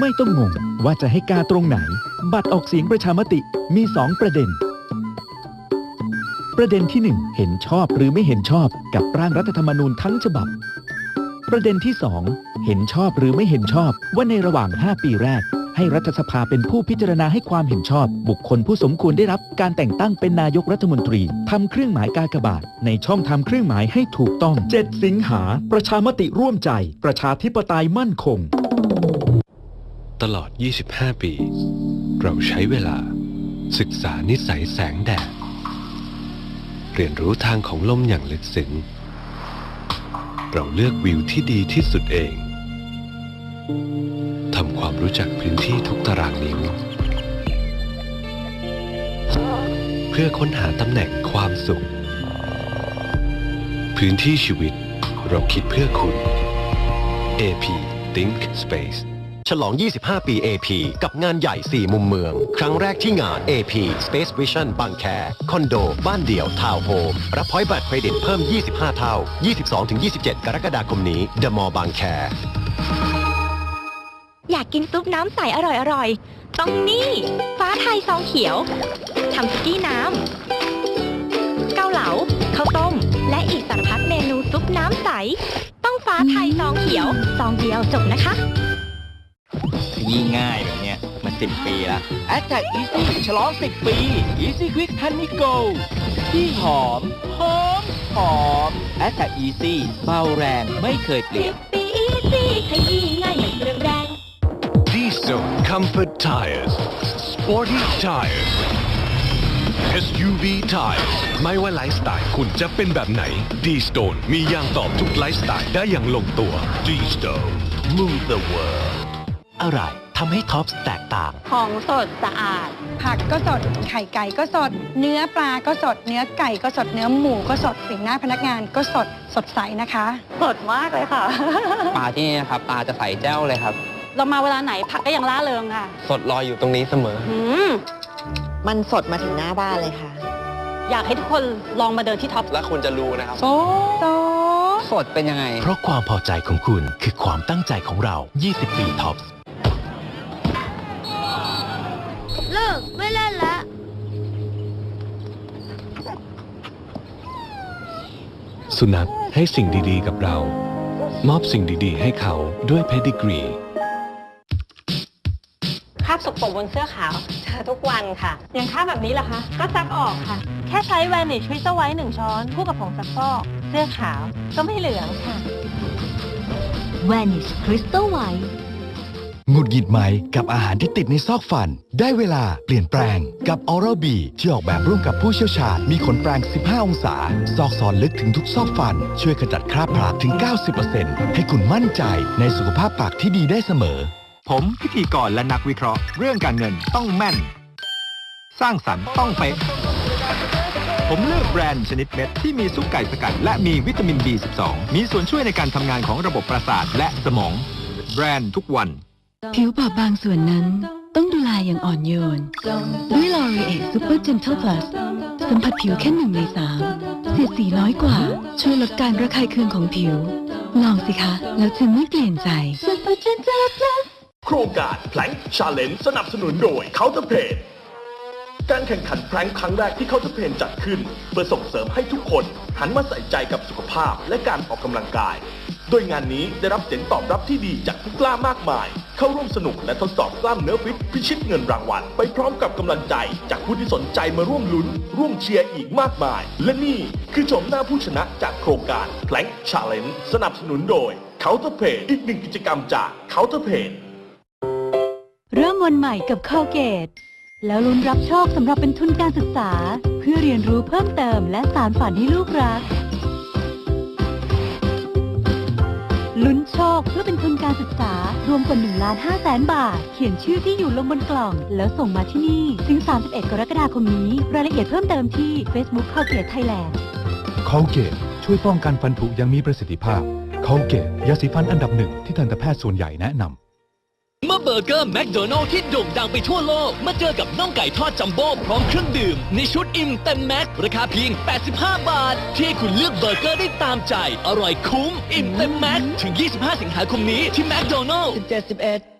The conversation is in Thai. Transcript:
ไม่ต้องงงว่าจะให้กาตรงไหน บัตรออกเสียงประชามติมี 2 ประเด็น ประเด็นที่ 1 เห็นชอบหรือไม่เห็นชอบกับร่างรัฐธรรมนูญทั้งฉบับ ประเด็นที่ 2 เห็นชอบหรือไม่เห็นชอบว่าในระหว่าง 5 ปีแรก ให้รัฐสภาเป็นผู้พิจารณาให้ความเห็นชอบ บุคคลผู้สมควรได้รับการแต่งตั้งเป็นนายกรัฐมนตรีทำเครื่องหมายกากบาท ในช่องทำเครื่องหมายให้ถูกต้อง 7 สิงหา ประชามติร่วมใจ ประชาธิปไตยมั่นคง ตลอด 25 ปี เราใช้เวลา ศึกษานิสัยแสงแดด เรียนรู้ทางของลมอย่างลึกซึ้ง เราเลือกวิวที่ดีที่สุดเอง ทำความรู้จักพื้นที่ทุกตารางนิ้ว เพื่อค้นหาตำแหน่งความสุข พื้นที่ชีวิตเราคิดเพื่อคุณ AP Think Space ฉลอง 25 ปี AP กับงานใหญ่ 4 มุมเมือง ครั้งแรกที่งาน AP Space Vision บางแคคอนโด บ้านเดี่ยว ทาวน์โฮม รับพอยต์บัตรเครดิตเพิ่ม 25 เท่า 22-27 กรกฎาคมนี้ The Mall บางแค อยากกินซุปน้ำใสอร่อยๆ ต้องนี่ ฟ้าไทยซองเขียว ทำสกี้น้ำ เกาเหลา ข้าวต้ม และอีกสารพัดเมนูซุปน้ำใส ต้องฟ้าไทยซองเขียว ซองเดียวจบนะคะ งง่ายแบบเนี้ยมาสิบปีละ a t t a c Easy ฉลอง10ปี Easy Quick Honey Go ที่หอม หอม หอม a t t a c Easy เบาแรงไม่เคยเปลี่ยน ปีอีซี่ขยี้ง่ายเหมือนเครื่องแรง D-Zone Comfort Tires Sporty Tires SUV Tires ไม่ว่าไลฟ์สไตล์คุณจะเป็นแบบไหน D-Stone มียางตอบทุกไลฟ์สไตล์ได้อย่างลงตัว D-Stone Move the world อะไรทำให้ท็อปแตกต่าง ของสดสะอาด ผักก็สด ไข่ไก่ก็สด เนื้อปลาก็สด เนื้อไก่ก็สด เนื้อหมูก็สดสีหน้าพนักงานก็สด สดใสนะคะ สดมากเลยค่ะ ปลาที่นี่นะครับปลาจะใสแจ้วเลยครับ เรามาเวลาไหนผักก็ยังล่าเริงค่ะ สดรออยู่ตรงนี้เสมอ อืมมันสดมาถึงหน้าบ้านเลยค่ะ อยากให้ทุกคนลองมาเดินที่ท็อปแล้วคุณจะรู้นะครับโซโซสดเป็นยังไง เพราะความพอใจของคุณคือความตั้งใจของเรา 20 ปีท็อปเกไม่เล่นแล้วสุนัขให้สิ่งดีๆกับเรา มอบสิ่งดีๆ ให้เขาด้วยเพดิกรี คราบสกปรกบนเสื้อขาวเจอทุกวันค่ะ อย่างคราบแบบนี้ล่ะคะ ก็ซักออกค่ะ แค่ใช้แวนิชวิตไว้หนึ่งช้อน คู่กับผงซักฟอก เสื้อขาวก็ไม่เหลืองค่ะ Vanish Crystal White หงุดหงิดไหมกับอาหารที่ติดในซอกฟัน ได้เวลาเปลี่ยนแปลงกับ Oral B ที่ออกแบบร่วมกับผู้เชี่ยวชาญ มีขนแปรง 15 องศา ซอกซอนลึกถึงทุกซอกฟัน ช่วยขจัดคราบพลาถึง 90%ให้คุณมั่นใจในสุขภาพปากที่ดีได้เสมอ ผมพิธีกรและนักวิเคราะห์ เรื่องการเงินต้องแม่น สร้างสรรค์ต้องเป๊ะผมเลือกแบรนด์ชนิดเม็ดที่มีซุปไก่สกัด และมีวิตามิน B12 มีส่วนช่วยในการทำงานของระบบประสาทและสมอง แบรนด์ทุกวัน ผิวบอบบางส่วนนั้น ต้องดูแลอย่างอ่อนโยน ด้วย l o r i e Super Gentle Plus สัมผัสผิวแค่หนึ่งในสามเสียดสีน้อยกว่า ช่วยลดการระคายเคืองของผิว ลองสิคะ แล้วจะไม่เปลี่ยนใจ Super Gentle Plus โครงการแพลงชาเลนจ์สนับสนุนโดยเคาน์เตอร์เพนการแข่งขันแพลงครั้งแรกที่เคาน์เตอร์เพนจัดขึ้น เพื่อส่งเสริมให้ทุกคนหันมาใส่ใจกับสุขภาพและการออกกำลังกาย โดยงานนี้ได้รับเสียงตอบรับที่ดีจากผู้กล้ามากมาย เข้าร่วมสนุกและทดสอบกล้ามเนื้อฟิตพิชิตเงินรางวัลไปพร้อมกับกำลังใจ จากผู้ที่สนใจมาร่วมลุ้น ร่วมเชียร์อีกมากมาย และนี่คือชมหน้าผู้ชนะจากโครงการแพลงชาเลนจ์สนับสนุนโดยเคาน์เตอร์เพนอีกหนึ่งกิจกรรมจากเคาน์เตอร์เพนเริ่มวันใหม่กับ Colgate แล้วลุ้นรับโชคสำหรับเป็นทุนการศึกษา เพื่อเรียนรู้เพิ่มเติมและสารฝันให้ลูกรัก ลุ้นโชคเพื่อเป็นทุนการศึกษา รวมกว่า1ล้าน5แสนบาท เขียนชื่อที่อยู่ลงบนกล่อง แล้วส่งมาที่นี่ ถึง 31 กรกฎาคมนี้ รายละเอียดเพิ่มเติมที่ Facebook Colgate Thailand Colgate ช่วยป้องกันฟันผุอย่างมีประสิทธิภาพเขาเกศยาสีฟันอันดับหนึ่งที่ทันตแพทย์ส่วนใหญ่แนะนำ เมื่อเบอร์เกอร์แมคโดนัลล์ที่โด่งดังไปทั่วโลก มาเจอกับน่องไก่ทอดจัมโบ้พร้อมเครื่องดื่ม ในชุดอิ่มเต็มแม็กราคาเพียง 85 บาท ที่คุณเลือกเบอร์เกอร์ได้ตามใจ อร่อยคุ้ม อิ่มเต็มแม็กถึง 25 สิงหาคมนี้ที่แมคโดนัลล์71